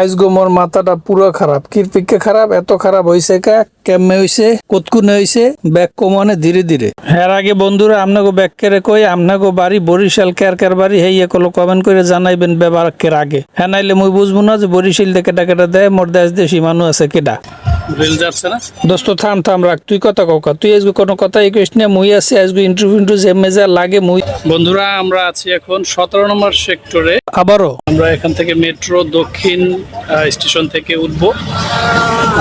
আজগো মোর মাথাটা পুরো খারাপ। কিরপিকে খারাপ, এত খারাপ হয়েছে কা, কেমনে হয়েছে কোতকুনে হয়েছে ব্যাগ কমানে ধীরে ধীরে। হ্যাঁ আগে বন্ধুরা আপনাকে ব্যাগ কেড়ে কই আপনাকে বাড়ি, বরিশাল কের কের বাড়ি, হেই কলো কমেন্ট করে জানাইবেন ব্যবহারের আগে। হ্যাঁ নাইলে মুই বুঝব না যে বরিশাল থেকে কেটা কেটা দেয়, মোর দেশ দেশি মানুষ আছে কেডা। রেল যাচ্ছে না? দোস্ত থাম থাম রাখ। তুই কথা কৌকা তুই আজকে কোনো কথা কইস না মুই আছি আজকে ইন্টারভিউ ইন্টারভিউ যে মেজা লাগে মুই বন্ধুরা আমরা আছি এখন সতেরো নম্বর সেক্টরে। আবারও? আমরা এখান থেকে মেট্রো দক্ষিণ স্টেশন থেকে উঠবো।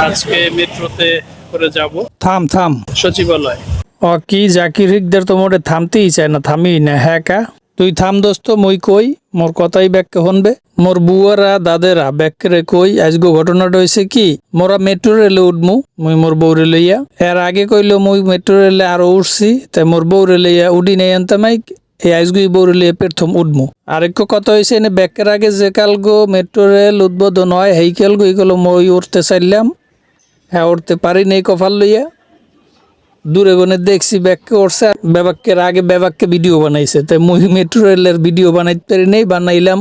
আজকে মেট্রোতে করে যাব। থাম থাম। সচিবালয়। ও কি জাকির হিকদের তো মোটে থামতেই চায় না থামি না হ্যাঁ কা? তুই থাম দোস্ত মুই কই মোর কথাই ব্যাগকে শুনবে মোর বুয়ারা, দাদেরা ব্যাগকে কই, আজগো ঘটনাটা হয়েছে কি? মোরা মেট্রো রেলে উঠমু, মুই মোর বউরে লইয়া এর আগে কইলো মুই মেট্রো রেলে আরও উঠছি, তাই মোর বউরে লইয়া উডি নেই আনতামাই এই আজগুই বউরে লইয়া প্রথম উঠমু। আরেক কথা হয়েছে এনে ব্যাগের আগে যে কাল গো মেট্রো রেল উদ্বোধন হয়, হেই কাল গো এইগুলো মই উঠতে চাইলাম। হ্যাঁ উঠতে পারি নেই কফাল লইয়া। দূরে গনে দেখছি ব্যাগকে উঠছে, আর ব্যাবাক্যের আগে ব্যাবাক্যে ভিডিও বানাইছে, তাই মুই মেট্রো রেলের ভিডিও বানাইতে পারি নেই, বানাইলাম।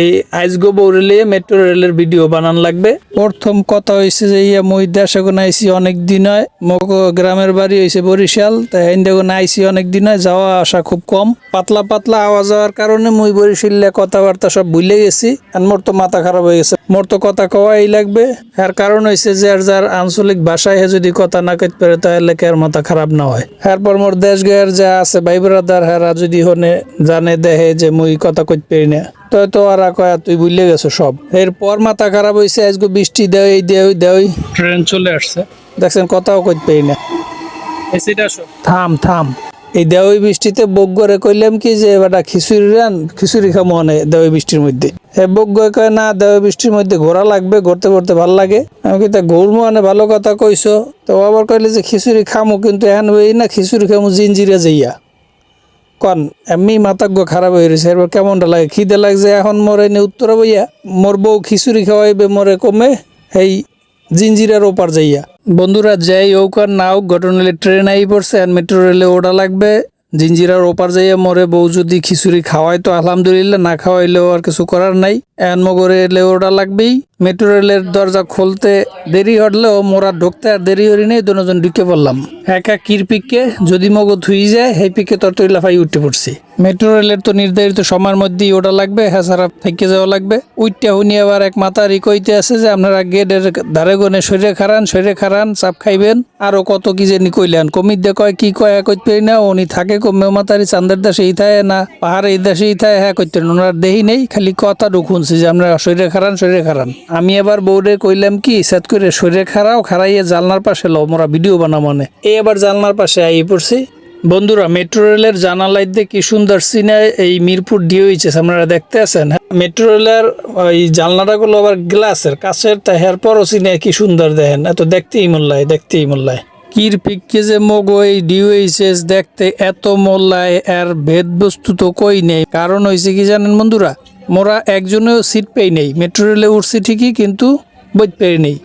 এই আইসগো বৌরেলে মেট্রো রেলের ভিডিও বানান লাগবে। প্রথম কথা হয়েছে যে ইয়া মুই দেশে কোন আইসি অনেক দিন হয়। মগ গ্রামের বাড়ি হয়েছে বরিশাল, তাই হিন্দে কোন আইসি অনেক দিন হয়, যাওয়া আসা খুব কম। পাতলা পাতলা আওয়াজ হওয়ার কারণে মুই বরিশালে কথাবার্তা সব ভুলে গেছি, আর মোর তো মাথা খারাপ হয়ে গেছে। মোর তো কথা কওয়াই লাগবে, এর কারণ হয়েছে যে আর যার আঞ্চলিক ভাষায় যদি কথা না কইতে পারে, তাহলে কের মাথা খারাপ না হয়? এরপর মোর দেশ গের যা আছে, ভাই ব্রাদার, হেরা যদি হনে জানে দেহে যে মুই কথা কইতে পারি না। তো তো আর কয়া তুই বুঝলে গেছো সব। এরপর মাথা খারাপ হয়েছে আজকে বৃষ্টি দেয় এই দেয় ওই দেয়। ট্রেন চলে আসছে। দেখছেন কথাও কইতে পারি না। এসিটা থাম থাম। এই দেওয়াই বৃষ্টিতে বগ্গরে কইলাম কি যে এবারটা খিচুড়ি রান খিচুড়ি খামো অনে দেওয়াই বৃষ্টির মধ্যে। এ বগ্গ কয় না দেওয়াই বৃষ্টির মধ্যে ঘোরা লাগবে ঘুরতে ঘুরতে ভালো লাগে। আমি কি তা ঘুরমো অনে ভালো কথা কইছো। তো আবার কইলে যে খিচুড়ি খামো কিন্তু এখন ওই না খিচুড়ি খামো জিঞ্জিরে যাইয়া। কন, এমনি মাতাজ্ঞ খারাপ হয়ে রয়েছে। এরপর কেমনটা লাগে? খিদে লাগছে, এখন মরে নে উত্তরা বইয়া মোর বউ খিচুড়ি খাওয়াইবে, মরে কমে এই জিঞ্জিরার ওপার যাইয়া। বন্ধুরা, যাই হোক আর না হোক, ঘটনালে ট্রেন আই পড়ছে, আর মেট্রো রেলে ওটা লাগবে। জিঞ্জিরার ওপার যাইয়া মরে বউ যদি খিচুড়ি খাওয়াই তো আলহামদুলিল্লাহ, না খাওয়াইলেও আর কিছু করার নাই। এন মগরে এলে ওটা লাগবেই। মেট্রো রেলের দরজা খুলতে দেরি হটলেও মোরা ঢুকতে আর দেরি হরি নেই দুজন ঢুকে পড়লাম। একা কিরপিককে যদি মগ ধুই যায়, সেই পিকে তর তৈলাফাই উঠে পড়ছি। মেট্রো রেলের তো নির্ধারিত সময়ের মধ্যেই ওটা লাগবে হ্যাঁ সারা থেকে যাওয়া লাগবে। উইটটা হুনি আবার এক মাথা রিকইতে আছে যে, আপনারা গেটের ধারে গনে শরীরে খারান শরীরে খারান, চাপ খাইবেন, আরও কত কি যে কইলেন। কমির দে কয়, কি কয় কইতে পারি না, উনি থাকে কমেও মাতারি, চান্দের দেশে ই থাকে না পাহাড়ে এই দেশে ই থাকে হ্যাঁ কইতেন ওনার দেহি নেই, খালি কথা শুনছি যে, আপনারা শরীরে খারান শরীরে খারান। আমি এবার বৌরে কইলাম কি, সেট করে শরীরে খারাও, খারাইয়ে জালনার পাশে লও, মোরা ভিডিও বানা মনে এই এবার জালনার পাশে আই পড়ছি। বন্ধুরা মেট্রো রেলের জানালায় দিয়ে কি সুন্দর সিনে এই মিরপুর হয়েছে আপনারা দেখতে আছেন? হ্যাঁ, মেট্রো রেলের ওই জানলাটা গুলো আবার গ্লাসের কাছের তা হের পরও সিনে কি সুন্দর দেখেন। এত দেখতেই মোল্লায় দেখতেই মোল্লায়। কির পিককে যে মগ এই ডিউএইচএস দেখতে এত মোল্লায় এর ভেদ বস্তু তো কই নেই। কারণ হয়েছে কি জানেন বন্ধুরা মোরা একজনেও সিট পেই নেই। মেট্রো রেলে উঠছি ঠিকই কিন্তু বই পেয়ে নেই।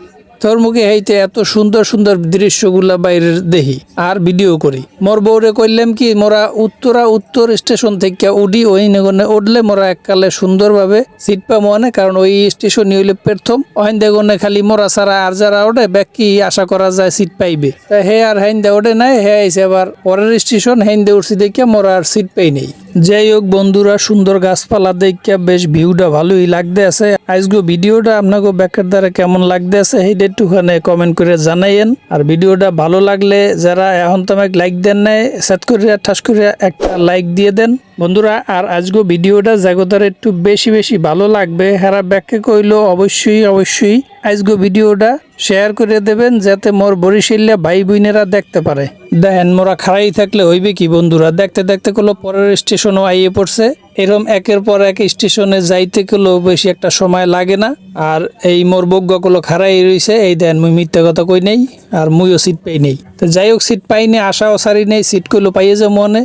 তোর মুখে হাইতে এত সুন্দর সুন্দর দৃশ্যগুলা বাইরের দেখি আর ভিডিও করি। মোর বউরে কইলাম কি, মোরা উত্তরা উত্তর স্টেশন থেকে উডি ওই নেগনে উঠলে মোরা এককালে সুন্দরভাবে সিট পাবো মানে কারণ ওই স্টেশন হইলে প্রথম। ওহাইন দেগনে খালি মোরা ছাড়া আর যারা ওঠে ব্যাকি আশা করা যায় সিট পাইবে। তা হে আর হাইন দে ওঠে নাই, হে আইসে আবার পরের স্টেশন হাইন দে উঠছি দেখে মোরা আর সিট পাই নেই। যাই হোক বন্ধুরা, সুন্দর গাছপালা দেখে বেশ ভিউটা ভালোই লাগতে আছে। আজকে ভিডিওটা আপনাকে ব্যাকের দ্বারা কেমন লাগতে আছে সেইটা একটুখানে কমেন্ট করে জানাইয়েন। আর ভিডিওটা ভালো লাগলে যারা এখন তো আমাকে লাইক দেন নাই সেট করে ঠাস করে একটা লাইক দিয়ে দেন। বন্ধুরা, আর আজকে ভিডিওটা জাগতার একটু বেশি বেশি ভালো লাগবে, হেরা ব্যাখ্যা কইলো অবশ্যই অবশ্যই। আজকে ভিডিওটা শেয়ার করে দেবেন যাতে মোর বরিশাল্লা ভাই বোনেরা দেখতে পারে। দেখেন, মোরা খাড়াই থাকলে হইবে কি বন্ধুরা? দেখতে দেখতে কোনো পরের স্টেশনও আইয়ে পড়ছে। এরম একের পর এক স্টেশনে যাইতে গেলেও বেশি একটা সময় লাগে না। আর এই মোর বজ্ঞগুলো খাড়াই রইছে। এই দেন, মুই মিথ্যা কথা কই নেই, আর মুইও সিট পাই নেই। তো যাই হোক সিট পাইনি আশাও সারি নেই, সিট করল পাইয়ে যে মনে।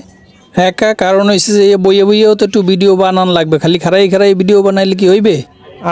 একা কারণ হয়েছে যে, বইয়ে বইয়েও তো একটু ভিডিও বানান লাগবে। খালি খারাই খারাই ভিডিও বানাইলে কি হইবে?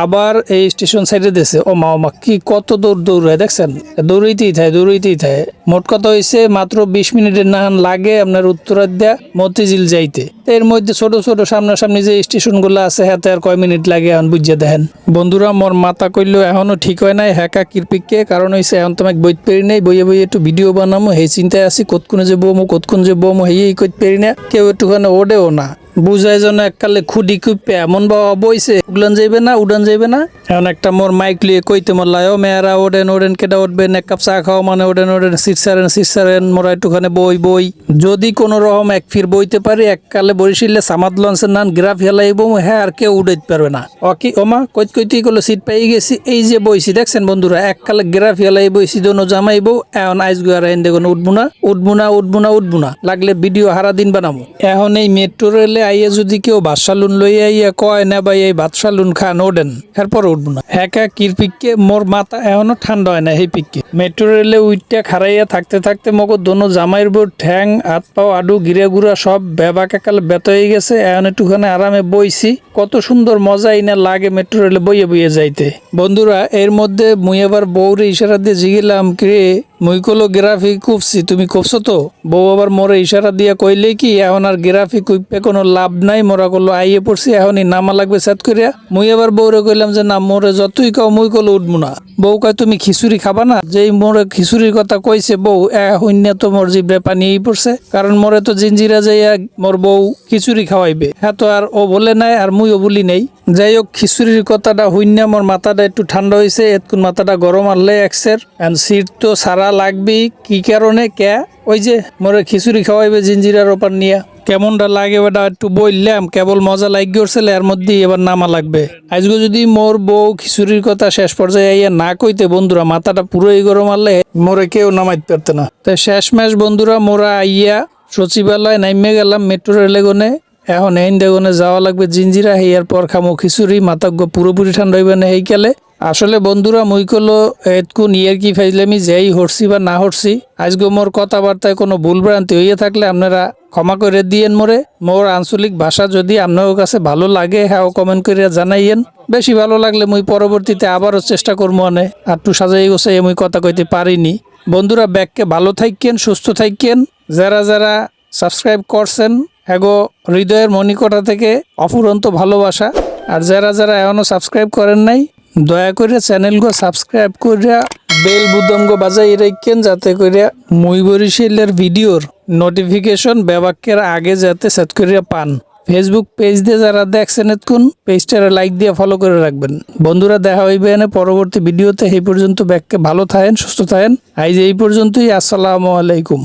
আবার এই স্টেশন সাইডে দেশে ও মা মা, কি কত দৌড় দৌড়ায়, দেখছেন? দৌড়াইতেই থাকে দৌড়াইতেই থাকে। মোট কথা হয়েছে মাত্র বিশ মিনিটের নাহান লাগে আপনার উত্তরাধ্যা মতিঝিল যাইতে। এর মধ্যে ছোট ছোট সামনাসামনি যে স্টেশনগুলো আছে, হাতে আর কয় মিনিট লাগে এখন বুঝিয়ে দেখেন। বন্ধুরা, মোর মাথা কইলেও এখনও ঠিক হয় নাই, হ্যাকা কিরপিককে কারণ হয়েছে এখন তোমাকে বইতে পেরি নাই, বইয়ে বইয়ে একটু ভিডিও বানামো সেই চিন্তায় আছি, কতক্ষণে যে বমো, কতক্ষণ যে বমো, হেই করতে পেরি না, কেউ একটুখানে ওডেও না। বুঝাই যেন এককালে খুডি কুপে এমন বাবা বইছে, উগলান যাইবে না, উড়ান যাইবে না। এখন একটা মোর মাইক লিয়ে কইতে মোল্লায় ও মেয়েরা ওডেন ওডেন কেটা উঠবেন এক কাপ চা খাও মানে ওডেন ওডেন সিটসারেন সিটসারেন মোরা একটুখানে বই বই। যদি কোনো রকম এক ফির বইতে পারি, এককালে বরিশিলে সামাদ লঞ্চের নান গ্রাফ হেলাইব হ্যাঁ আর কেউ উড়াইতে পারবে না। অকি ওমা কইত কইতে করল সিট পাই গেছি, এই যে বইছি, দেখছেন বন্ধুরা, এককালে গ্রাফ হেলাই বইছি দোনো জামাইব, এখন আইস গুয়ার আইন দেখুন, উঠবো না উঠবো না উঠবো না উঠবো না, লাগলে ভিডিও হারা দিন বানাবো এখন এই মেট্রো রেলে আইয়া যদি কেউ বাদশালুন লই আইয়া কয়, না ভাই, এই বাদশালুন খান, ওডেন, এরপর উঠবো না। একা কিরপিককে মোর মাথা এখনও ঠান্ডা হয় না সেই পিককে। মেট্রো রেলে উইটটা খারাইয়া থাকতে থাকতে মগো দোনো জামাইয়ের বোর ঠ্যাং, হাত পাও, আডু, গিরে গুড়া সব বেবা কাকাল বেত হয়ে গেছে। এখন একটুখানে আরামে বইছি। কত সুন্দর মজা ইনা লাগে মেট্রো রেলে বইয়ে বইয়ে যাইতে। বন্ধুরা, এর মধ্যে মুই আবার বউরে ইশারা দিয়ে জিগিলাম কে মুই কলো গ্রাফি কুপছি, তুমি কুপছো তো? বউ আবার মোরে ইশারা দিয়া কইলে কি, এখন আর গ্রাফি কুইপে কোনো লাভ নাই, মোরা কলো আইয়ে পড়ছি, এখনই নামা লাগবে সেট করিয়া মুই আবার বউরে কইলাম যে, না, মোরে যতই কাও মুই কলো উঠবো না। বউ কয়, তুমি খিচুড়ি খাবা না? যেই মোরে খিচুড়ির কথা কইছে বউ শূন্য তো মোর জিভে পানি এই পড়ছে, কারণ মোরে তো জিঞ্জিরা যাইয়া মোর বউ খিচুড়ি খাওয়াইবে। হ্যাঁ তো আর ও বলে নাই, আর মুইও বলি নাই। যাই হোক খিচুড়ির কথাটা শূন্য মোর মাথাটা একটু ঠান্ডা হয়েছে এতক্ষণ মাথাটা গরম আনলে একসের এন্ড সিট তো সারা লাগবি? কি কারণে কে? ওই যে মোরে খিচুড়ি খাওয়াইবে জিঞ্জিরার ওপর নিয়া। কেমনটা লাগে ওটা একটু বললাম, কেবল মজা লাগি উঠছিল এর মধ্যে এবার নামা লাগবে। আজকে যদি মোর বউ খিচুড়ির কথা শেষ পর্যায়ে আইয়া না কইতে, বন্ধুরা, মাথাটা পুরোই গরম আনলে মোরে কেউ নামাইতে পারতে না। তো শেষ ম্যাশ বন্ধুরা, মোরা আইয়া সচিবালয় নাইমে গেলাম মেট্রো রেলে গনে। এখন এই দেগনে যাওয়া লাগবে জিঞ্জিরা, হেয়ার পর খামো খিচুড়ি গো পুরোপুরি ঠান্ডা হইবে না এই কালে। আসলে বন্ধুরা, মুই কলো এতকুন ইয়ার কি ফাইজলামি যেই হরছি বা না হরছি আজকে মোর কথাবার্তায় কোনো ভুল ভ্রান্তি হইয়া থাকলে আপনারা ক্ষমা করে দিয়েন মোরে। মোর আঞ্চলিক ভাষা যদি আপনার কাছে ভালো লাগে হ্যাঁ কমেন্ট করিয়া জানাইয়েন। বেশি ভালো লাগলে মুই পরবর্তীতে আবারও চেষ্টা করব আর একটু সাজাই গোছাই মুই কথা কইতে পারিনি। বন্ধুরা, ব্যাগকে ভালো থাকেন সুস্থ থাকেন যারা যারা সাবস্ক্রাইব করছেন হ্যাগো হৃদয়ের মণিকোঠা থেকে অফুরন্ত ভালোবাসা। আর যারা যারা এখনও সাবস্ক্রাইব করেন নাই দয়া করে চ্যানেলগো সাবস্ক্রাইব করিয়া বেল বুদমগো বাজাই রাখেন যাতে করিয়া মুই ভিডিওর নোটিফিকেশন ব্যবাক্যের আগে যাতে সেট করিয়া পান। ফেসবুক পেজ দিয়ে যারা দেখছেন এতক্ষণ পেজটারে লাইক দিয়ে ফলো করে রাখবেন। বন্ধুরা, দেখা হইবে এনে পরবর্তী ভিডিওতে। এই পর্যন্ত ব্যাগকে ভালো থাকেন, সুস্থ থাকেন। আজ এই পর্যন্তই, আসসালামু আলাইকুম।